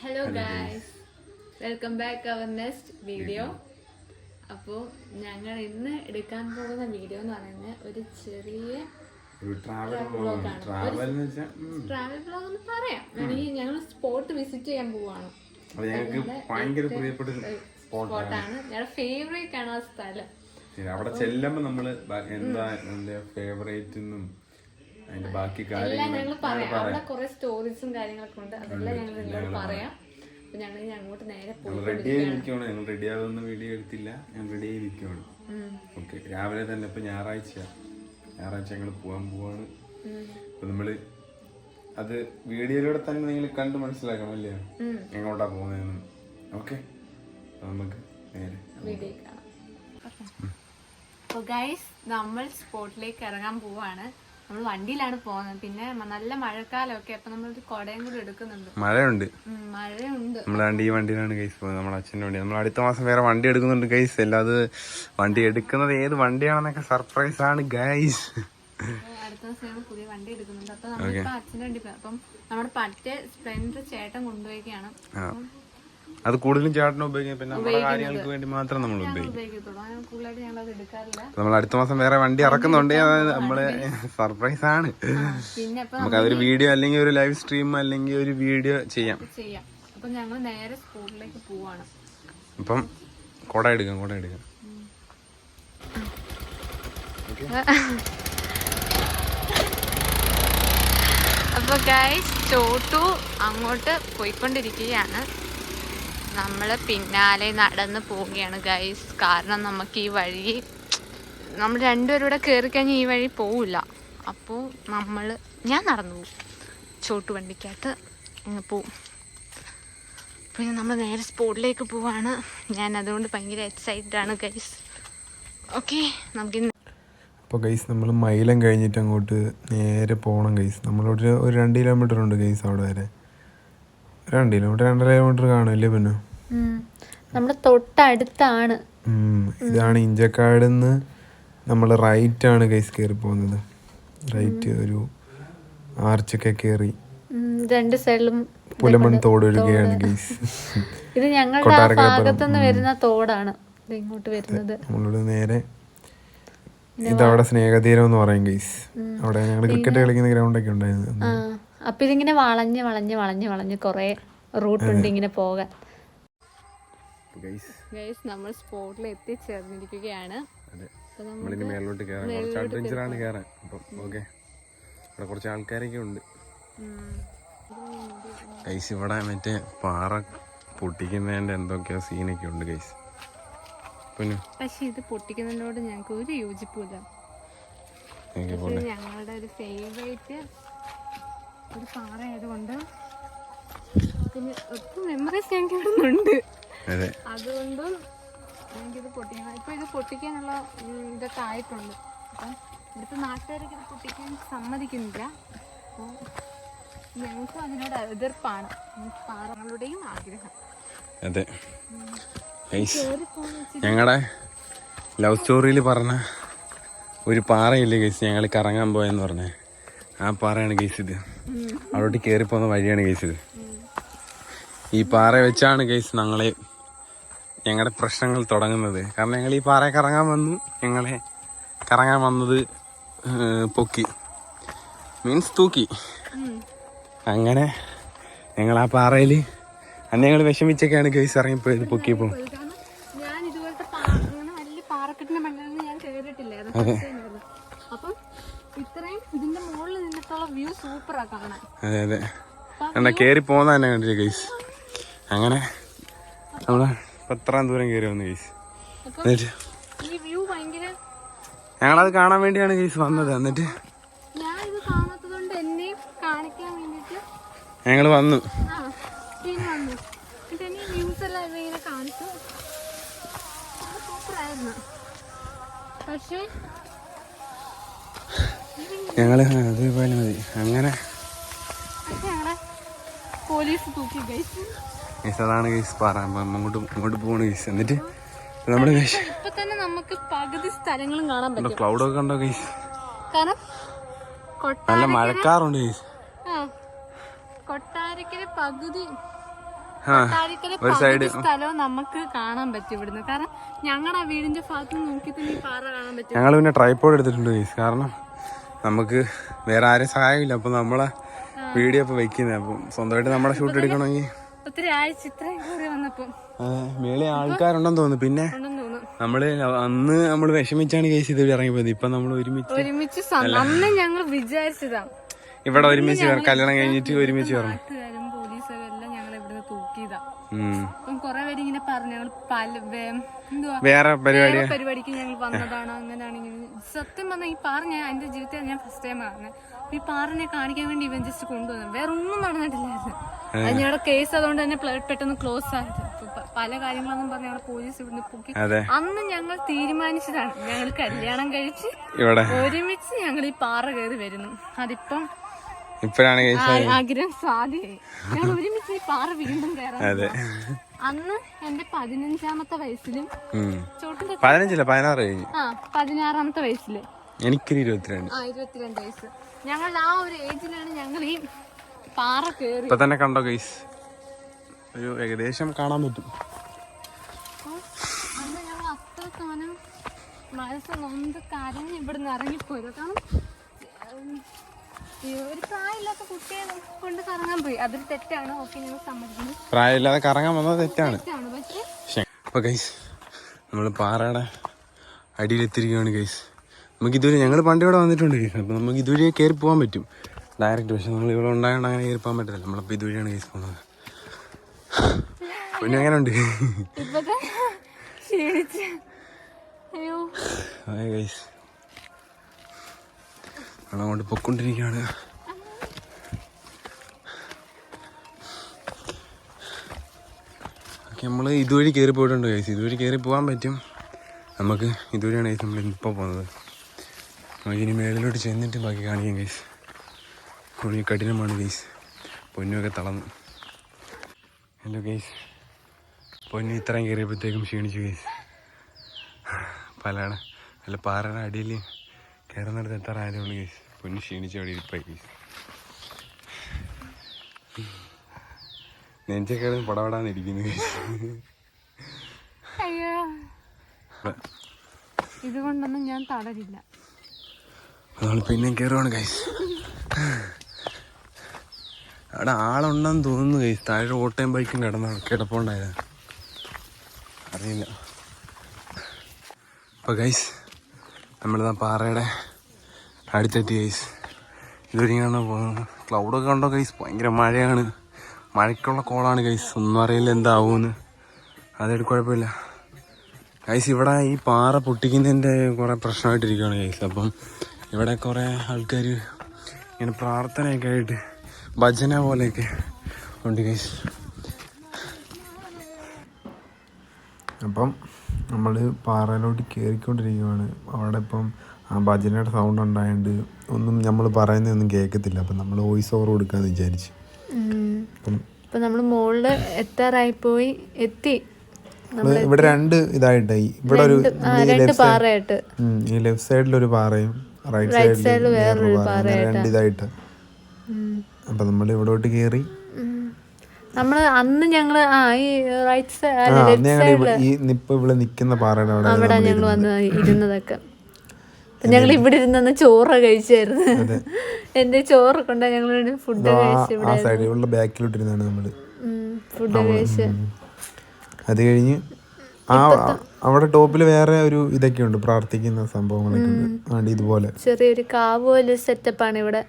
Hello guys welcome back our next video അപ്പോൾ ഞങ്ങൾ ഇന്ന് എടുക്കാൻ പോകുന്ന വീഡിയോ എന്ന് പറയുന്നത് ഒരു ചെറിയ ട്രാവൽ ബ്ലോഗാണ് ട്രാവൽ ബ്ലോഗ് എന്ന് പറയാം. വേണമെങ്കിൽ ഞങ്ങൾ സ്പോട്ട് വിസിറ്റ് ചെയ്യാൻ പോവാണ്. സ്പോട്ടാണ് ഞങ്ങളുടെ ഫേവറേറ്റ് ആണ്. ആ സ്ഥലം. അവിടെ ചെല്ലുമ്പോ നമ്മൾ എന്താ എന്റെ ഫേവറേറ്റ് എന്നും അതിന്റെ ബാക്കി കാര്യങ്ങൾ പറയാം. സ്റ്റോറീസും കാര്യങ്ങളൊക്കെ ഉണ്ട്. അതെല്ലാം ഞങ്ങൾ നിങ്ങളോട് പറയാം. ഞങ്ങൾ അങ്ങോട്ട് നേരെ റെഡി ആയി നിൽക്കുവാണ്. ഞങ്ങൾ റെഡി ആവുന്ന വീഡിയോ എടുത്തില്ല. ഞങ്ങൾ റെഡി ആയി നിൽക്കുവാണ്. ഓക്കെ രാവിലെ തന്നെ ഇപ്പൊ ഞായറാഴ്ച. ഞായറാഴ്ച ഞങ്ങൾ പോകാൻ പോവാണ്. അപ്പൊ നമ്മൾ അത് വീഡിയോയിലൂടെ തന്നെ നിങ്ങൾ കണ്ട് മനസ്സിലാക്കണം അല്ലേ? എങ്ങോട്ടാ പോകുന്നതെന്ന്. ഓക്കെ നമുക്ക് നേരെ വീഡിയോ നമ്മൾ സ്പോട്ടിലേക്ക് ഇറങ്ങാൻ പോവാണ്. നമ്മൾ വണ്ടിയിലാണ് പോകുന്നത്. പിന്നെ നല്ല മഴക്കാലമൊക്കെ അപ്പൊ നമ്മൾ കുടയും കൂടി എടുക്കുന്നുണ്ട്. മഴയുണ്ട്. മഴയുണ്ട്. ഈ വണ്ടിയിലാണ് കേസ് പോകുന്നത്. നമ്മുടെ അച്ഛന്റെ വണ്ടി. നമ്മൾ അടുത്ത മാസം വേറെ വണ്ടി എടുക്കുന്നുണ്ട് കേസ് അല്ലാതെ വണ്ടി എടുക്കുന്നത് ഏത് വണ്ടിയാണെന്നൊക്കെ സർപ്രൈസ് ആണ് ഗൈസ് അടുത്ത ദിവസം പുതിയ വണ്ടി എടുക്കുന്നുണ്ട്. അപ്പൊ നമ്മളിപ്പോ അച്ഛന്റെ വണ്ടി അപ്പം നമ്മുടെ പറ്റേ സ്പ്ലെൻഡർ ചേട്ടൻ കൊണ്ടുപോയിക്കാണ് അത് കൂടുതലും ചേട്ടനെ ഉപയോഗിക്കും പിന്നെ നമ്മുടെ കാര്യങ്ങൾക്ക് വേണ്ടി മാത്രം നമ്മൾ ഉപയോഗിക്കും. നമ്മൾ അടുത്ത മാസം വേറെ വണ്ടി ഇറക്കുന്നുണ്ട്. അത് നമ്മൾ സർപ്രൈസ് ആണ്. നമുക്ക് അതൊരു വീഡിയോ അല്ലെങ്കിൽ ഒരു ലൈവ് സ്ട്രീം അല്ലെങ്കിൽ ഒരു വീഡിയോ ചെയ്യാം. അപ്പം കുട എടുക്കാം കുട എടുക്കാം. അപ്പോൾ ഗൈസ് ചോട്ടു അങ്ങോട്ട് പോയിക്കൊണ്ടിരിക്കുകയാണ്. നമ്മൾ പിന്നാലെ നടന്ന് പോവുകയാണ് ഗൈസ് കാരണം നമുക്ക് ഈ വഴി നമ്മൾ രണ്ടുപേരും കൂടെ കയറി കഴിഞ്ഞാൽ ഈ വഴി പോവില്ല. അപ്പോൾ നമ്മൾ ഞാൻ നടന്നു പോകും. ചോട്ട് വണ്ടിക്കകത്ത് പോവും. പിന്നെ നമ്മൾ നേരെ സ്പോട്ടിലേക്ക് പോവാണ്. ഞാൻ അതുകൊണ്ട് ഭയങ്കര എക്സൈറ്റഡ് ആണ് ഗൈസ് ഓക്കെ നമുക്ക് അപ്പോൾ ഗൈസ് നമ്മൾ മൈലം കഴിഞ്ഞിട്ട് അങ്ങോട്ട് നേരെ പോകണം ഗൈസ് നമ്മളോട് ഒരു രണ്ട് കിലോമീറ്റർ ഉണ്ട് ഗൈസ് അവിടെ വരെ. രണ്ട് കിലോമീറ്റർ രണ്ടര കിലോമീറ്റർ കാണില്ലേ പിന്നെ? നമ്മുടെ തൊട്ടടുത്താണ്. ഇതാണ് ഇഞ്ചക്കാട് നിന്ന് നമ്മൾ റൈറ്റ് ആണ് ഗൈസ് കയറി പോകുന്നത്. റൈറ്റ് ഒരു ആർച്ചൊക്കെ കയറി രണ്ട് സൈഡിലും പുലമൺ തോട് ഒഴുകുകയാണ് ഗൈസ് ഇത് ഞങ്ങളുടെ ഭാഗത്തുനിന്ന് വരുന്ന തോടാണ് ഇങ്ങോട്ട് വരുന്നത്. നമ്മളോട് നേരെ ഇതവിടെ സ്നേഹതീരം എന്ന് പറയും ഗൈസ് അവിടെ ഞങ്ങൾ ക്രിക്കറ്റ് കളിക്കുന്ന ഗ്രൗണ്ട് ഒക്കെ ഉണ്ടായിരുന്നു. അപ്പൊ ഇതിങ്ങനെ വളഞ്ഞ് വളഞ്ഞ് വളഞ്ഞ് വളഞ്ഞ് കൊറേ റൂട്ട് ഉണ്ട് ഇങ്ങനെ പോകാൻ. ഗൈസ് നമ്മൾ സ്പോട്ടിൽ എത്തിച്ചേർന്നിരിക്കുകയാണ്. നമ്മളിനി മേലോട്ട് കയറാം കുറച്ച് അഡ്വഞ്ചർ ആണ് കയറാൻ അപ്പം ഓക്കെ ഇവിടെ കുറച്ച് ആൾക്കാരൊക്കെ ഉണ്ട്. ഗൈസ് ഇവിടെ മറ്റേ പാറ പൊട്ടിക്കുന്നതിന്റെ എന്തൊക്കെയോ സീനൊക്കെ ഉണ്ട് ഗൈസ് പിന്നെ? പക്ഷെ ഇത് പൊട്ടിക്കുന്നതിനോട് ഞങ്ങൾക്ക് ഒരു യോജിപ്പില്ല ഞങ്ങളുടെ ഒരു ഫേവറേറ്റ് ഒരു പാറ ആയതുകൊണ്ട് പിന്നെ ഒട്ടും മെമ്മറീസ് ഞങ്ങൾക്ക് ഇവിടെ അതെ. അതുകൊണ്ട് എനിക്കിത് പൊട്ടിക്കണം ഇപ്പൊ ഇത് പൊട്ടിക്കാനുള്ള ഇതൊക്കെ ആയിട്ടുണ്ട്. അപ്പം ഇവിടുത്തെ നാട്ടുകാരൊക്കെ ഇത് പൊട്ടിക്കാൻ സമ്മതിക്കുന്നില്ല. അപ്പോൾ ഞങ്ങൾക്കും അതിനോട് എതിർപ്പാണ്. ഈ പാറകളുടെയും ആഗ്രഹം. അതെ. ഞങ്ങളുടെ ലവ് സ്റ്റോറിയിൽ പറഞ്ഞ ഒരു പാറയില്ലേ ഗൈസ്? ഞങ്ങൾ കറങ്ങാൻ പോയെന്ന് പറഞ്ഞേ. ആ പാറയാണ് ഗൈസ് ഇത്. അവിടോട്ട് കയറിപ്പോകുന്ന വഴിയാണ് ഗൈസ് ഇത്. ഈ പാറ വെച്ചാണ് ഗൈസ് ഞങ്ങളെ ഞങ്ങളുടെ പ്രശ്നങ്ങൾ തുടങ്ങുന്നത്. കാരണം ഞങ്ങൾ ഈ പാറ കറങ്ങാൻ വന്നു. ഞങ്ങളെ കറങ്ങാൻ വന്നത് പൊക്കി. മീൻസ് തൂക്കി. അങ്ങനെ ഞങ്ങൾ ആ പാറയിൽ അന്ന് ഞങ്ങൾ വിഷമിച്ചൊക്കെയാണ് കേസ് ഇറങ്ങിപ്പോയത് പൊക്കിയപ്പോൾ കാണാൻ അതെ അതെ. കേറി കയറി പോകുന്ന അങ്ങനെ നമ്മൾ ഇപ്പൊ എത്രാം ദൂരം കയറി വന്നു കേസ് എന്നിട്ട്? ഞങ്ങളത് കാണാൻ വേണ്ടിയാണ് കേസ് വന്നത്. എന്നിട്ട്? ഞങ്ങൾ വന്നു. ഞങ്ങൾ അതേപോലെ മതി. അങ്ങനെ. പോലീസ് തൂക്കി ഗൈസ് അതാണ് ഗൈസ് പാറ അങ്ങോട്ട് അങ്ങോട്ട് പോകണ ഗൈസ് എന്നിട്ട് നമ്മുടെ ഗൈസ് ഇപ്പൊ തന്നെ നമുക്ക് പകുതി സ്ഥലങ്ങളും കാണാൻ പറ്റും. ക്ലൗഡ് ഒക്കെ കണ്ടോ ഗൈസ് കാരണം നല്ല മഴക്കാറുണ്ട് ഗൈസ് കൊട്ടാരക്കര പകുതി ഒരു സൈഡ് പകുതി സ്ഥലവും നമുക്ക് കാണാൻ പറ്റും ഇവിടുന്ന്. കാരണം ഞങ്ങളുടെ വീടിന്റെ ഭാഗത്ത് നോക്കി തന്നെ ഈ പാറ കാണാൻ പറ്റും. ഞങ്ങൾ പിന്നെ ട്രൈപ്പോഡ് എടുത്തിട്ടുണ്ട് ഗൈസ് കാരണം നമുക്ക് വേറെ ആരും സഹായമില്ല. അപ്പൊ നമ്മളെ വീഡിയോ ഇപ്പൊ വെക്കുന്നത് അപ്പം സ്വന്തമായിട്ട് നമ്മളെ ഷൂട്ട് എടുക്കണമെങ്കിൽ ഒത്തിരി ആഴ്ച ഇത്രയും വന്നപ്പം. മേളിൽ ആൾക്കാരുണ്ടെന്ന് തോന്നുന്നു. പിന്നെ നമ്മൾ അന്ന് നമ്മൾ വിഷമിച്ചാണ് കേസ് ഇത് ഇറങ്ങിപ്പോയത്. ഇപ്പൊ നമ്മൾ ഒരുമിച്ച് ഒരുമിച്ച് അന്ന് ഞങ്ങൾ വിചാരിച്ചതാ. ഇവിടെ ഒരുമിച്ച് കല്യാണം കഴിഞ്ഞിട്ട് ഒരുമിച്ച് പറഞ്ഞു പോലീസുകാരെല്ലാം ഞങ്ങൾ ഇവിടുന്ന് തൂക്കിയതാ. കുറെ പേര് ഇങ്ങനെ പറഞ്ഞു ഞങ്ങൾ പല എന്തുവാ വേറെ പരിപാടി പരിപാടിക്ക് ഞങ്ങൾ വന്നതാണ് അങ്ങനെയാണ് ഇങ്ങനെ. സത്യം പറഞ്ഞാൽ ഈ പാറ ഞാൻ എന്റെ ജീവിതത്തിൽ ഞാൻ ഫസ്റ്റ് ടൈം കാണുന്നത് അപ്പൊ ഈ പാറിനെ കാണിക്കാൻ വേണ്ടി ഇവൻ ജസ്റ്റ് കൊണ്ടുവന്നു. വേറെ ഒന്നും നടന്നിട്ടില്ലായിരുന്നു. അത് ഞങ്ങളുടെ കേസ് അതുകൊണ്ട് തന്നെ പെട്ടെന്ന് ക്ലോസ് ആയത്. പല കാര്യങ്ങളൊന്നും പറഞ്ഞ് ഞങ്ങളെ പോലീസ് ഇവിടുന്ന് പൊക്കി. അന്ന് ഞങ്ങൾ തീരുമാനിച്ചതാണ്. ഞങ്ങൾ കല്യാണം കഴിച്ച് ഒരുമിച്ച് ഞങ്ങൾ ഈ പാറ കയറി വരുന്നു. അതിപ്പം ഇപ്പഴാണ് ആഗ്രഹം സാധ്യമായി ഞങ്ങൾ ഒരുമിച്ച് ഈ പാറ വീണ്ടും കയറാൻ അന്ന് എന്റെ പതിനഞ്ചാമത്തെ വയസ്സിലും. ചോട്ടിന്റെ പതിനഞ്ചില്ല? പതിനാറ് കഴിഞ്ഞു. ആ പതിനാറാമത്തെ വയസ്സിൽ. എനിക്ക് ഇരുപത്തിരണ്ട്. ആ ഇരുപത്തിരണ്ട് വയസ്സ്. ഞങ്ങൾ ആ ഒരു ഏജിലാണ് ഞങ്ങൾ ഈ പാറ കയറി ഇപ്പൊ തന്നെ കണ്ടോ ഗൈസ് ഒരു ഏകദേശം കാണാൻ പറ്റും. അന്ന് ഞങ്ങൾ അത്ര കാലം മനസ്സ് നൊന്ത് കരഞ്ഞ് ഇവിടുന്ന് ഇറങ്ങിപ്പോയത്. കാരണം ഒരു പ്രായമില്ലാത്ത കുട്ടിയെ കൊണ്ട് കറങ്ങാൻ പോയി. അതൊരു തെറ്റാണ്. ഓക്കെ ഞങ്ങൾ സമ്മതിക്കുന്നു. പ്രായമില്ലാതെ കറങ്ങാൻ വന്നത് തെറ്റാണ്. തെറ്റാണ്. പക്ഷേ പക്ഷേ അപ്പൊ ഗൈസ് നമ്മൾ പാറയുടെ അടിയിലെത്തിരിക്കുകയാണ് ഗൈസ് നമുക്ക് ഇതുവരെ ഞങ്ങൾ പണ്ട് ഇവിടെ വന്നിട്ടുണ്ട് ഗൈസ് അപ്പോൾ നമുക്ക് ഇതുവരെ കയറി പോകാൻ പറ്റും. ഡയറക്റ്റ് പക്ഷെ നമ്മൾ ഇവിടെ ഉണ്ടായതുകൊണ്ട് അങ്ങനെ കയറി പോകാൻ പറ്റില്ല നമ്മളപ്പോൾ ഇതുവരെയാണ് ഗൈസ് പോകുന്നത്. പിന്നെ അങ്ങനെ ഉണ്ട് ഇപ്പൊ നമ്മളങ്ങോട്ട് പൊക്കൊണ്ടിരിക്കുകയാണ്. നമ്മൾ ഇതുവഴി കയറി പോയിട്ടുണ്ട് ഗൈസ് ഇതുവഴി കയറി പോകാൻ പറ്റും. നമുക്ക് ഇതുവഴിയാണ് ഗൈസ് നമ്മൾ ഇപ്പോൾ പോകുന്നത്. നമുക്ക് ഇനി മേളിലോട്ട് ചെന്നിട്ട് ബാക്കി കാണിക്കാം ഗൈസ് കുഴി കഠിനമാണ് ഗൈസ് പൊന്നുമൊക്കെ തളർന്നു. ഹലോ ഗൈസ് പൊന്നു ഇത്രയും കയറിയപ്പോഴത്തേക്കും ക്ഷീണിച്ചു ഗൈസ് പലാണ്. അല്ല പാറയുടെ അടിയിൽ കയറുന്നിടത്ത് എത്ര എത്താറായതുകൊണ്ട് ഗൈസ് പൊന്നു ക്ഷീണിച്ച് അവിടെ ഇരിപ്പായി ഗൈസ് നെഞ്ചൊക്കെ പടപടാന്ന് ഇരിക്കുന്നു ഇതുകൊണ്ടൊന്നും ഞാൻ തളരില്ല. നമ്മൾ പിന്നെ കയറുവാണ് ഗൈസ് അവിടെ ആളുണ്ടെന്ന് തോന്നുന്നു ഗൈസ് താഴെ ഓട്ടയും ബൈക്കും കിടന്ന കിടപ്പുണ്ടായത്. അറിയില്ല. അപ്പോൾ ഗൈസ് നമ്മളിതാ പാറയുടെ അടുത്തെത്തി ഗൈസ് ഇതൊരിങ്ങനെ പോകുന്നത് ക്ലൗഡൊക്കെ കണ്ടോ ഗൈസ് ഭയങ്കര മഴയാണ്. മഴയ്ക്കുള്ള കോളാണ് ഗൈസ് ഒന്നും അറിയില്ല എന്താവുമെന്ന് അതായിട്ട് കുഴപ്പമില്ല. ഗൈസ് ഇവിടെ ഈ പാറ പൊട്ടിക്കുന്നതിന്റെ കുറേ പ്രശ്നമായിട്ടിരിക്കുകയാണ് ഗൈസ് അപ്പം ഇവിടെ കുറേ ആൾക്കാർ ഇങ്ങനെ പ്രാർത്ഥനയൊക്കെ ആയിട്ട് ഭജന പോലെയൊക്കെ ഉണ്ട് ഗൈസ് അപ്പം നമ്മൾ പാറയിലോട്ട് കയറിക്കൊണ്ടിരിക്കുകയാണ് അവിടെ ഇപ്പം ആ ഭജനയുടെ സൗണ്ട് ഉണ്ടായതുകൊണ്ട് ഒന്നും നമ്മൾ പറയുന്നതൊന്നും കേൾക്കത്തില്ല അപ്പം നമ്മൾ വോയിസ് ഓവർ കൊടുക്കാന്ന് വിചാരിച്ചു. അപ്പം നമ്മൾ മോളിൽ എത്താറായി പോയി എത്തി. ഇവിടെ രണ്ട് ഇതായിട്ടായി ഇവിടെ ഒരു ഈ ലെഫ്റ്റ് സൈഡിൽ ഒരു പാറയും റൈറ്റ് സൈഡിൽ വേറൊരു രണ്ട് ഇതായിട്ട്. അപ്പം നമ്മൾ ഇവിടോട്ട് കേറി. നമ്മൾ അന്ന് ഞങ്ങൾ ആ ഈ റൈറ്റ് സൈഡ് ഞങ്ങൾ ഈ ഇപ്പൊ ഇവിടെ നിൽക്കുന്ന പാറയുടെ അവിടെ ഞങ്ങൾ വന്ന് ഇരുന്നതൊക്കെ. ഞങ്ങൾ ഇവിടെ ഇരുന്ന് ചോറ് കഴിച്ചായിരുന്നു. എന്റെ ചോറ് കൊണ്ടാ ഞങ്ങൾ ഫുഡ് കഴിച്ച് ബാക്കിലോട്ടിരുന്നാണ് നമ്മൾ. ഫുഡ് കഴിച്ച്. അത് കഴിഞ്ഞ് ആ അവിടെ ടോപ്പിൽ വേറെ ഒരു ഇതൊക്കെ ഉണ്ട് പ്രാർത്ഥിക്കുന്ന സംഭവങ്ങളൊക്കെ ഉണ്ട്. ഇതുപോലെ. ചെറിയൊരു കാവ് പോലെ സെറ്റപ്പ് ആണ് ഇവിടെ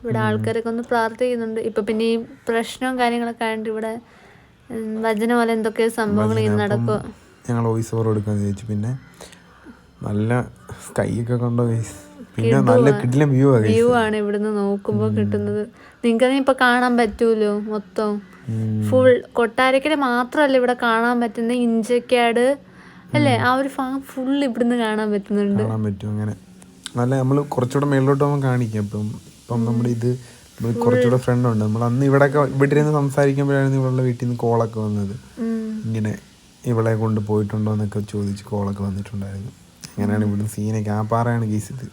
ഇവിടെ ആൾക്കാരൊക്കെ ഒന്ന് പ്രാർത്ഥിക്കുന്നുണ്ട്. ഇപ്പൊ പിന്നെ ഈ പ്രശ്നവും കാര്യങ്ങളൊക്കെ ആയതുകൊണ്ട് ഇവിടെ വചന പോലെ എന്തൊക്കെയോ സംഭവങ്ങൾ നടക്കുക ഞങ്ങൾ വോയിസ് ഓവർ കൊടുക്കാന്ന് ചോദിച്ചു പിന്നെ നല്ല സ്കൈ ഒക്കെ കണ്ടോ ഗൈസ് പിന്നെ നല്ല കിടിലം വ്യൂ ആണ് വ്യൂ ആണ് ഇവിടുന്ന് നോക്കുമ്പോൾ കിട്ടുന്നത്. നിങ്ങൾക്ക് ഇപ്പൊ കാണാൻ പറ്റൂലോ മൊത്തം? ഫുൾ കൊട്ടാരക്കര മാത്രമല്ല ഇവിടെ കാണാൻ പറ്റുന്ന ഇഞ്ചക്കാട് അല്ലേ? ആ ഒരു ഫാം ഫുൾ ഇവിടുന്ന് കാണാൻ പറ്റുന്നുണ്ട്. കാണാൻ പറ്റും അങ്ങനെ. നല്ല നമ്മൾ കുറച്ചുകൂടെ മേളിലോട്ട് നമ്മൾ കാണിക്കാം. ഇപ്പം ഇപ്പം നമ്മുടെ ഇത് കുറച്ചുകൂടെ ഫ്രണ്ട് ഉണ്ട്. നമ്മൾ അന്ന് ഇവിടെ ഇവിടെ ഇരുന്ന് സംസാരിക്കുമ്പോഴായിരുന്നു ഇവളുടെ വീട്ടിൽ നിന്ന് കോളൊക്കെ വന്നത്. ഇങ്ങനെ ഇവളെ കൊണ്ട് പോയിട്ടുണ്ടോ എന്നൊക്കെ ചോദിച്ച് കോളൊക്കെ വന്നിട്ടുണ്ടായിരുന്നു. അങ്ങനെയാണ് ഇവിടുന്ന് സീനൊക്കെ ആ പാറയാണ് ഇത്.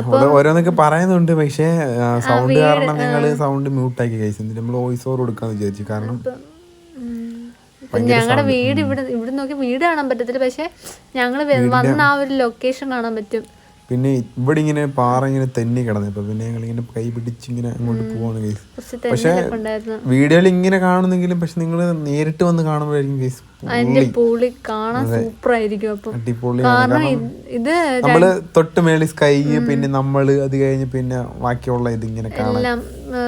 അപ്പം ഓരോന്നൊക്കെ പറയുന്നുണ്ട് പക്ഷേ സൗണ്ട് കാരണം ഞങ്ങൾ സൗണ്ട് മ്യൂട്ടാക്കി കഴിച്ചു എന്നിട്ട് നമ്മൾ വോയിസ് ഓവർ കൊടുക്കാന്ന് വിചാരിച്ചു. കാരണം ഞങ്ങളുടെ വീട് ഇവിടെ ഇവിടെ നോക്കി വീട് കാണാൻ പറ്റത്തില്ല. പക്ഷെ ഞങ്ങൾ വന്ന ആ ഒരു ലൊക്കേഷൻ കാണാൻ പറ്റും. പിന്നെ ഇവിടെ ഇങ്ങനെ പാറ ഇങ്ങനെ തെന്നി കിടന്നു. ഇപ്പൊ പിന്നെ ഞങ്ങൾ ഇങ്ങനെ കൈ പിടിച്ച് ഇങ്ങനെ അങ്ങോട്ട് പോവാണ് കേസ് പക്ഷെ വീഡിയോയിൽ ഇങ്ങനെ കാണുന്നെങ്കിലും പക്ഷെ നിങ്ങൾ നേരിട്ട് വന്ന് കാണുമ്പോഴായിരിക്കും കേസ് അതിന്റെ പൂളി. കാണാൻ സൂപ്പർ ആയിരിക്കും അപ്പം. കാരണം ഇത് നമ്മൾ തൊട്ട് മേളിൽ സ്കൈ പിന്നെ നമ്മൾ അത് കഴിഞ്ഞ് പിന്നെ ബാക്കിയുള്ള ഇതിങ്ങനെ എല്ലാം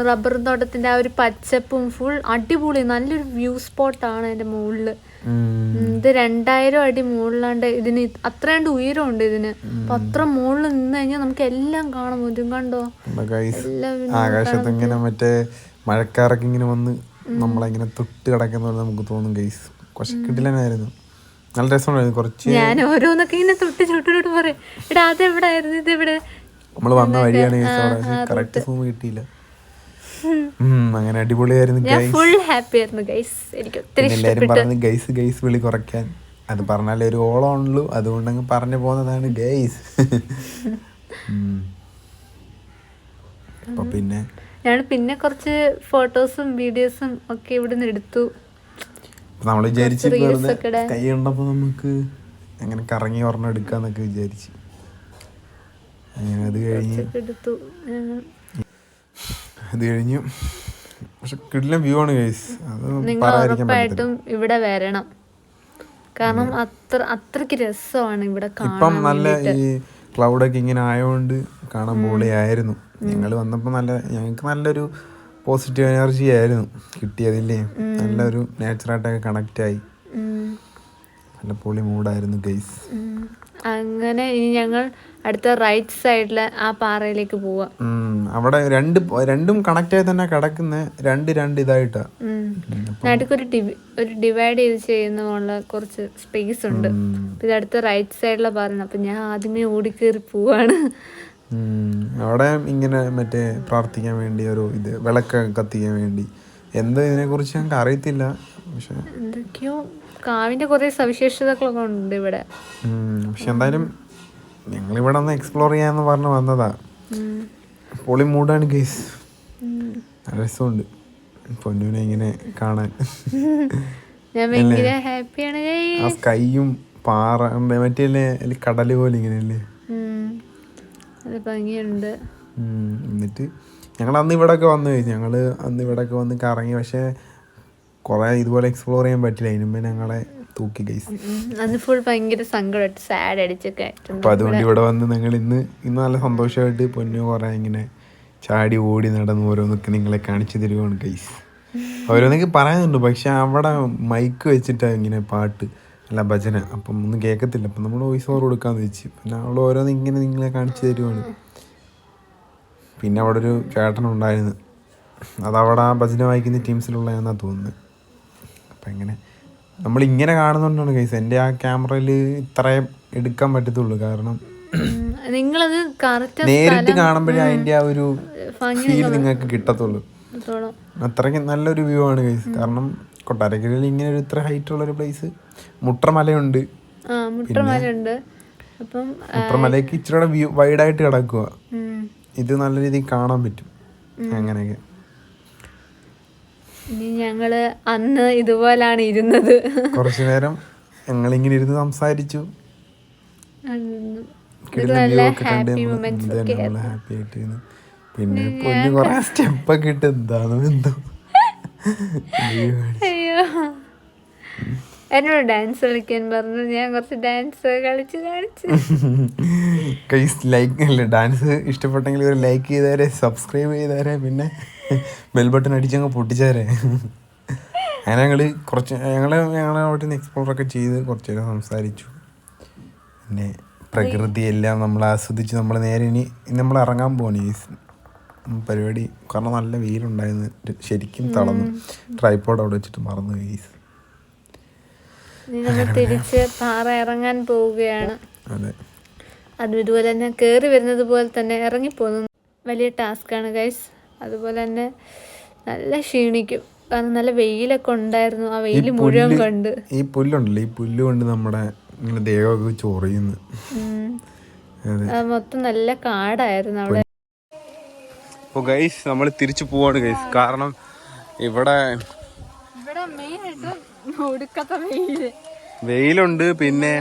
റബ്ബർ തോട്ടത്തിന്റെ ആ ഒരു പച്ചപ്പും ഫുൾ അടിപൊളി. നല്ലൊരു വ്യൂ സ്പോട്ടാണ് അതിന്റെ മുകളിൽ. ഇത് രണ്ടായിരം അടി മുകളിലാണ്ട് ഇതിന് ഇത് ഉയരം ഉയരമുണ്ട് ഇതിന്. അപ്പൊ അത്ര മുകളിൽ നിന്ന് കഴിഞ്ഞാൽ നമുക്ക് എല്ലാം കാണാൻ പറ്റും. കണ്ടോ? ആകാശത്ത് ഇങ്ങനെ മറ്റേ മഴക്കാരൊക്കെ ഇങ്ങനെ വന്ന് നമ്മളെങ്ങനെ തൊട്ട് കിടക്കുന്ന പോലെ നമുക്ക് തോന്നും ഗൈസ് കുറച്ച് കിട്ടില്ലായിരുന്നു നല്ല രസമുണ്ടായിരുന്നു. കുറച്ച് ഞാൻ ഓരോന്നൊക്കെ ഇങ്ങനെ തൊട്ട് ചുട്ടിട്ട് പറയും. എടാ അതെവിടായിരുന്നു? ഇതെവിടെ? നമ്മൾ വന്ന വഴിയാണ് കറക്റ്റ് ഫോം കിട്ടിയില്ല. അങ്ങനെ അടിപൊളിയായിരുന്നു ഫുൾ ഹാപ്പി ആയിരുന്നു ഗൈസ് എനിക്ക് ഒത്തിരി പിന്നെ എല്ലാരും പറയുന്നത് ഗൈസ് ഗൈസ് വിളി കുറയ്ക്കാൻ. അത് പറഞ്ഞാലേ ഒരു ഓളം ഉള്ളൂ. അതുകൊണ്ട് അങ്ങ് പറഞ്ഞു പോകുന്നതാണ് ഗൈസ് പിന്നെ ഞാൻ പിന്നെ കുറച്ച് ഫോട്ടോസും വീഡിയോസും ഒക്കെ ഇവിടുന്ന് എടുത്തു. നമ്മൾ വിചാരിച്ച് വെറുതെ കൈ ഉണ്ടപ്പോ നമുക്ക് അങ്ങനെ കറങ്ങി ഒരെണ്ണം എടുക്കാന്നൊക്കെ വിചാരിച്ച്. അങ്ങനെ അത് കഴിഞ്ഞ് അത് കഴിഞ്ഞു പക്ഷെ കിടിലം വ്യൂ ആണ് ഗൈസ് അത് ഇവിടെ വരണം. കാരണം അത്ര അത്രയ്ക്ക് രസമാണ് ഇവിടെ ഇപ്പം നല്ല ഈ ക്ലൗഡൊക്കെ ഇങ്ങനെ ആയതുകൊണ്ട് കാണാൻ പൊളിയായിരുന്നു. ഞങ്ങൾ വന്നപ്പോൾ നല്ല ഞങ്ങൾക്ക് നല്ലൊരു പോസിറ്റീവ് എനർജി ആയിരുന്നു. കിട്ടിയതില്ലേ? നല്ലൊരു നാച്ചുറായിട്ടൊക്കെ കണക്റ്റ് ആയി. നല്ല പൊളി മൂഡായിരുന്നു ഗൈസ്. അങ്ങനെ ഇനി ഞങ്ങൾ അടുത്ത റൈറ്റ് സൈഡിലെ ആ പാറയിലേക്ക് പോവാം. അവിടെ രണ്ട് രണ്ടും കണക്ട് ആയി തന്നെ കിടക്കുന്ന രണ്ട് രണ്ട് ഇതായിട്ടാ. നടുക്കൊരു ഒരു ഡിവൈഡ് ചെയ്ത് ചെയ്യുന്ന കുറച്ച് സ്പേസ് ഉണ്ട്. ഇത് അടുത്ത റൈറ്റ് സൈഡിലെ പാറയാണ്. അപ്പൊ ഞാൻ ആദ്യമേ ഓടിക്കേറി പോവാണ്. അവിടെ ഇങ്ങനെ മറ്റേ പ്രാർത്ഥിക്കാൻ വേണ്ടി ഒരു ഇത് വിളക്ക് കത്തിക്കാൻ വേണ്ടി. എന്താ ഇതിനെക്കുറിച്ച് ഞങ്ങൾക്ക് അറിയത്തില്ല. പക്ഷെ എന്തൊക്കെയോ കാവിന്റെ കുറെ സവിശേഷതകളൊക്കെ ഉണ്ട് ഇവിടെ. പക്ഷെ എന്തായാലും ഞങ്ങൾ ഇവിടെ ഒന്ന് എക്സ്പ്ലോർ ചെയ്യാന്ന് പറഞ്ഞ് വന്നതാ. പൊളി മൂഡാണ് കേസ്. നല്ല രസമുണ്ട്. പൊന്നുവിനെ ഇങ്ങനെ കാണാൻ. ഞാൻ ഭയങ്കര ഹാപ്പിയാണ് ആ സ്കൈയും പാറ മറ്റേ കടൽ പോലെ ഇങ്ങനെയല്ലേ? ഭംഗിയുണ്ട്. എന്നിട്ട് ഞങ്ങൾ അന്ന് ഇവിടെയൊക്കെ വന്നു. കഴിച്ചു ഞങ്ങൾ അന്ന് ഇവിടെയൊക്കെ വന്ന് കറങ്ങി. പക്ഷേ കുറേ ഇതുപോലെ എക്സ്പ്ലോർ ചെയ്യാൻ പറ്റില്ല. അതിന് മുമ്പേ ഞങ്ങളെ തൂക്കി ഗൈസ്. അന്ന് ഫുൾ ഭയങ്കര സങ്കടമായിട്ട് സാഡ് അടിച്ചൊക്കെ അപ്പോൾ അപ്പം അതുകൊണ്ട് ഇവിടെ വന്ന് ഞങ്ങൾ ഇന്ന് ഇന്ന് നല്ല സന്തോഷമായിട്ട് പൊന്നു കുറേ ഇങ്ങനെ ചാടി ഓടി നടന്ന് ഓരോന്നൊക്കെ നിങ്ങളെ കാണിച്ചു തരുവാണ് ഗൈസ് ഓരോന്നൊക്കെ പറയാനുണ്ട് പക്ഷെ അവിടെ മൈക്ക് വെച്ചിട്ടാണ് ഇങ്ങനെ പാട്ട് അല്ല ഭജന. അപ്പം ഒന്നും കേൾക്കത്തില്ല അപ്പം നമ്മൾ വോയിസ് ഓവർ കൊടുക്കാമെന്ന് വെച്ച് പിന്നെ അവൾ ഓരോന്ന് ഇങ്ങനെ നിങ്ങളെ കാണിച്ചു തരുവാണ്. പിന്നെ അവിടെ ഒരു ചേട്ടൻ ഉണ്ടായിരുന്നു. അതവിടെ ആ ഭജന വായിക്കുന്ന ടീംസിലുള്ള തോന്നുന്നത് അപ്പം ഇങ്ങനെ നമ്മൾ ഇങ്ങനെ കാണുന്നുണ്ടാണ് കേസ് എന്റെ ആ ക്യാമറയിൽ ഇത്രയും എടുക്കാൻ പറ്റത്തുള്ളൂ. കാരണം. നിങ്ങളത് നേരിട്ട് കാണുമ്പോഴേ അതിന്റെ ആ ഒരു ഫീൽ നിങ്ങൾക്ക് കിട്ടത്തുള്ളൂ. അത്രയ്ക്ക് നല്ലൊരു വ്യൂ ആണ് കേസ് കാരണം കൊട്ടാരക്കരയിൽ ഇങ്ങനെ ഒരു ഇത്ര ഹൈറ്റ് ഉള്ള ഒരു പ്ലേസ് മുട്ടമലയുണ്ട്. അപ്പം മുട്രമലയ്ക്ക് ഇച്ചിരി വ്യൂ വൈഡായിട്ട് കിടക്കുക. ഇത് നല്ല രീതിയിൽ കാണാൻ പറ്റും. അങ്ങനെയൊക്കെ. ഇനി ഞങ്ങൾ അന്ന് ഇതുപോലാണ് ഇരുന്നത്. കുറച്ചു നേരം ഞങ്ങൾ ഇങ്ങനെ ഇരുന്ന് സംസാരിച്ചു. പിന്നെ പൊന്നു കുറെ സ്റ്റെപ്പൊക്കെ ഇട്ട് എന്താണ് എന്തോ. എന്നോട് ഡാൻസ് കളിക്കാൻ പറഞ്ഞു. ഞാൻ കുറച്ച് ഡാൻസ് കളിച്ച് കാണിച്ചു. ലൈക്ക് അല്ല? ഡാൻസ് ഇഷ്ടപ്പെട്ടെങ്കിൽ ഒരു ലൈക്ക് ചെയ്തവരെ സബ്സ്ക്രൈബ് ചെയ്തവരെ പിന്നെ ബെൽ ബട്ടൺ അടിച്ചങ്ങ് പൊട്ടിച്ചാരെ അങ്ങനെ ഞങ്ങൾ കുറച്ച് ഞങ്ങൾ ഞങ്ങളെ അവിടെ നിന്ന് എക്സ്പ്ലോർ ഒക്കെ ചെയ്ത് കുറച്ച് നേരം സംസാരിച്ചു. പിന്നെ പ്രകൃതി എല്ലാം നമ്മൾ ആസ്വദിച്ച് നമ്മൾ നേരെ ഇനി നമ്മൾ ഇറങ്ങാൻ പോകണം ഈ പരിപാടി. കാരണം നല്ല വെയിലുണ്ടായിരുന്നു. ശരിക്കും തളർന്നു. ട്രൈപ്പോഡ് അവിടെ വെച്ചിട്ട് മറന്നു ഗൈസ് ഇനി നമ്മൾ തിരിച്ച് പാറ ഇറങ്ങാൻ പോവുകയാണ്. അതെ. അതും ഇതുപോലെ തന്നെ കയറി വരുന്നത് പോലെ തന്നെ ഇറങ്ങിപ്പോകുന്നു. വലിയ ടാസ്ക്കാണ് ഗൈസ് അതുപോലെ തന്നെ നല്ല ക്ഷീണിക്കും. കാരണം നല്ല വെയിലൊക്കെ ഉണ്ടായിരുന്നു. ആ വെയിൽ മുഴുവൻ കണ്ട്. ഈ പുല്ലുണ്ടല്ലോ ഈ പുല്ല് കൊണ്ട് നമ്മുടെ ഇങ്ങനെ ദേഹമൊക്കെ ചൊറിയുന്നു. മൊത്തം നല്ല കാടായിരുന്നു അവിടെ. അപ്പോൾ ഗൈസ് നമ്മൾ തിരിച്ചു പോവാണ് ഗൈസ് കാരണം ഇവിടെ ഒടുക്കത്തെ വെയിൽ. വെയിലുണ്ട് പിന്നെ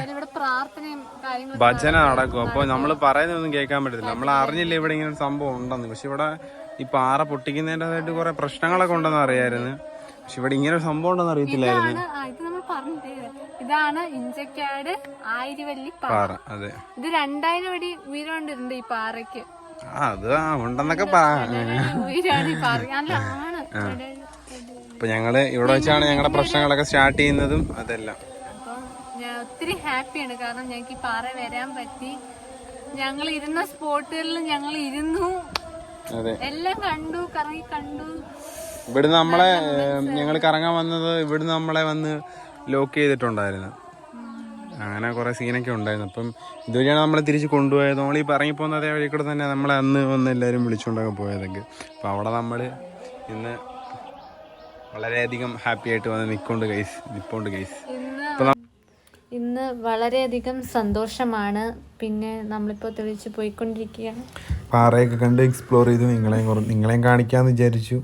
ഭജന നടക്കും. അപ്പൊ നമ്മൾ പറയുന്നൊന്നും കേൾക്കാൻ പറ്റത്തില്ല. നമ്മൾ അറിഞ്ഞില്ല ഇവിടെ ഇങ്ങനെ ഒരു സംഭവം ഉണ്ടെന്ന്. പക്ഷെ ഇവിടെ ഈ പാറ പൊട്ടിക്കുന്നതിന്റെതായിട്ട് കുറെ പ്രശ്നങ്ങളൊക്കെ ഉണ്ടെന്ന് അറിയായിരുന്നു. പക്ഷെ ഇവിടെ ഇങ്ങനെ ഒരു സംഭവം ഉണ്ടെന്ന് അറിയത്തില്ലായിരുന്നു. ഇതാണ് ഇഞ്ചക്കാട് ആയിരവല്ലി പാറ. അതെ. ഇത് രണ്ടായിരം അടി ഉയരണ്ടിരുന്നു ഈ പാറയ്ക്ക്. അത് ഉണ്ടെന്നൊക്കെ പറ. ഉയരാണ് ഈ പാറ അല്ല അപ്പൊ ഞങ്ങൾ ഇവിടെ വെച്ചാണ് ഞങ്ങളുടെ പ്രശ്നങ്ങളൊക്കെ സ്റ്റാർട്ട് ചെയ്യുന്നതും അതെല്ലാം. ഞാൻ ഒത്തിരി ഹാപ്പിയാണ് കാരണം ഞങ്ങൾക്ക് ഈ പാറ വരാൻ പറ്റി. ഞങ്ങൾ ഇരുന്ന സ്പോട്ടുകളിൽ ഞങ്ങൾ ഇരുന്നു. എല്ലാം കണ്ടു കറങ്ങി കണ്ടു. ഇവിടുന്ന് നമ്മളെ ഞങ്ങൾ കറങ്ങാൻ വന്നത് ഇവിടുന്ന് നമ്മളെ വന്ന് ലോക്ക് ചെയ്തിട്ടുണ്ടായിരുന്നു. അങ്ങനെ കുറെ സീനൊക്കെ ഉണ്ടായിരുന്നു. അപ്പം ഇതുവഴിയാണ് നമ്മളെ തിരിച്ച് കൊണ്ടുപോയത്. നമ്മൾ ഈ ഇറങ്ങിപ്പോകുന്ന അതേ വഴി കൂടെ തന്നെ നമ്മളെ അന്ന് വന്ന് എല്ലാവരും വിളിച്ചുകൊണ്ടൊക്കെ പോയതൊക്കെ. അപ്പം അവിടെ നമ്മൾ ഇന്ന് വളരെയധികം ഹാപ്പി ആയിട്ട് വന്ന് നിൽക്കൊണ്ട് ഗൈസ് നിൽപ്പുണ്ട് ഗൈസ് ഇന്ന് വളരെയധികം സന്തോഷമാണ്. പിന്നെ നമ്മളിപ്പോൾ തെളിച്ച് പോയിക്കൊണ്ടിരിക്കുകയാണ്. പാറയൊക്കെ കണ്ട് എക്സ്പ്ലോർ ചെയ്ത്. നിങ്ങളെയും നിങ്ങളെയും കാണിക്കാന്ന് വിചാരിച്ചു.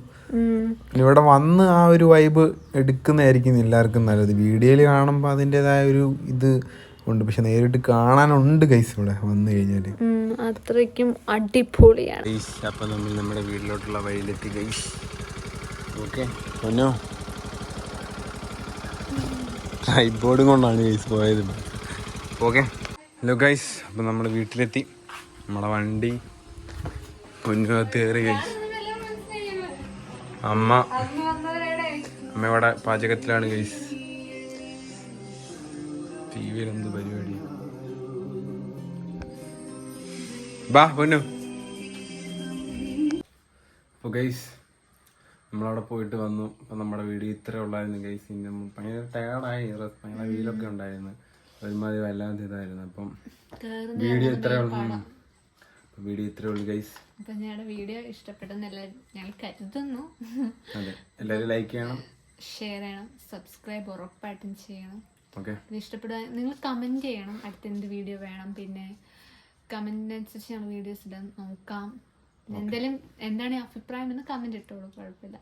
ഇവിടെ വന്ന് ആ ഒരു വൈബ് എടുക്കുന്നതായിരിക്കും എല്ലാവർക്കും നല്ലത്. വീഡിയോയിൽ കാണുമ്പോൾ അതിന്റെതായ ഒരു ഇത് ഉണ്ട്. പക്ഷെ നേരിട്ട് കാണാനുണ്ട് ഗൈസ് ഇവിടെ വന്നു കഴിഞ്ഞാൽ അത്രയ്ക്കും അടിപൊളിയാണ്. അപ്പം നമ്മൾ നമ്മുടെ വീട്ടിലോട്ടുള്ള വഴിയിലെത്തി ഗൈസ് ഓക്കെ പൊന്നോ ട്രൈബോർഡും കൊണ്ടാണ് ഗൈസ് പോയത്. ഓക്കെ ഹലോ ഗൈസ് അപ്പം നമ്മൾ വീട്ടിലെത്തി. നമ്മളെ വണ്ടി പൊന്നുകത്ത് കയറി ഗൈസ് അമ്മ. അമ്മ ഇവിടെ പാചകത്തിലാണ് ഗൈസ് ടി വിയിൽ എന്ത് പരിപാടി? ബാ പൊന്നു. അപ്പോൾ ഗൈസ് നമ്മളവിടെ പോയിട്ട് വന്നു. അപ്പം നമ്മുടെ വീഡിയോ ഇത്ര ഉള്ളായിരുന്നു ഗൈസ് ഇനി ഭയങ്കര ടയർഡായി ഭയങ്കര വീലൊക്കെ ഉണ്ടായിരുന്നു. ഒരുമാതിരി വല്ലാതെ ഇതായിരുന്നു. അപ്പം വീഡിയോ ഇത്ര ഉള്ളു. വീഡിയോ ഇത്രേ ഉള്ളൂ ഗൈസ് അപ്പം ഞങ്ങളുടെ വീഡിയോ ഞങ്ങൾ കരുതുന്നു. അതെ. എല്ലാവരും ലൈക്ക് ചെയ്യണം. ഷെയർ ചെയ്യണം. സബ്സ്ക്രൈബ് ഉറപ്പായിട്ടും ചെയ്യണം. ഓക്കെ ഇഷ്ടപ്പെടുക നിങ്ങൾ കമന്റ് ചെയ്യണം അടുത്ത എന്ത് വീഡിയോ വേണം. പിന്നെ കമന്റിനനുസരിച്ച് ഞങ്ങൾ വീഡിയോസ് ഇടാൻ നോക്കാം. എന്തെങ്കിലും എന്താണ് അഭിപ്രായം എന്ന് കമന്റ് ഇട്ടോളൂ. കുഴപ്പമില്ല.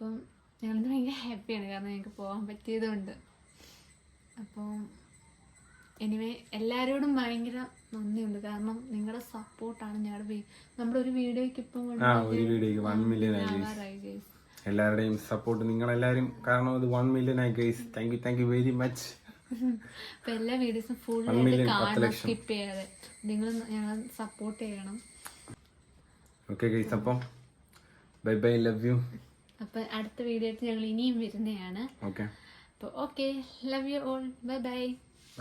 അപ്പം ഞങ്ങളിന്ന് ഭയങ്കര ഹാപ്പിയാണ്. കാരണം ഞങ്ങൾക്ക് പോകാൻ പറ്റിയതുകൊണ്ട്. അപ്പോൾ എനിവേ എല്ലാവരോടും ഭയങ്കര നന്ദിയുണ്ട്. കാരണം നിങ്ങളുടെ സപ്പോർട്ടാണ് ഞങ്ങളുടെ നമ്മുടെ ഒരു വീഡിയോയ്ക്ക് ഇപ്പം ഒരു വൺ മില്യൺ ആയി ഗൈസ്. എല്ലാവരുടെയും സപ്പോർട്ട് നിങ്ങളെല്ലാവരും കാരണം ഇത് വൺ മില്യൺ ആയി guys thank you thank you very much അപ്പൊ എല്ലാ വീഡിയോസും ഫുൾ കാണണം. സ്കിപ്പ് ചെയ്യാതെ. നിങ്ങൾ ഞങ്ങൾ സപ്പോർട്ട് ചെയ്യണം. ഓക്കെ ഗൈസ് അപ്പം ബൈ ബൈ ലവ് യു അപ്പൊ അടുത്ത വീഡിയോ ഞങ്ങൾ ഇനിയും വരുന്നതാണ്. അപ്പോൾ okay love you all bye bye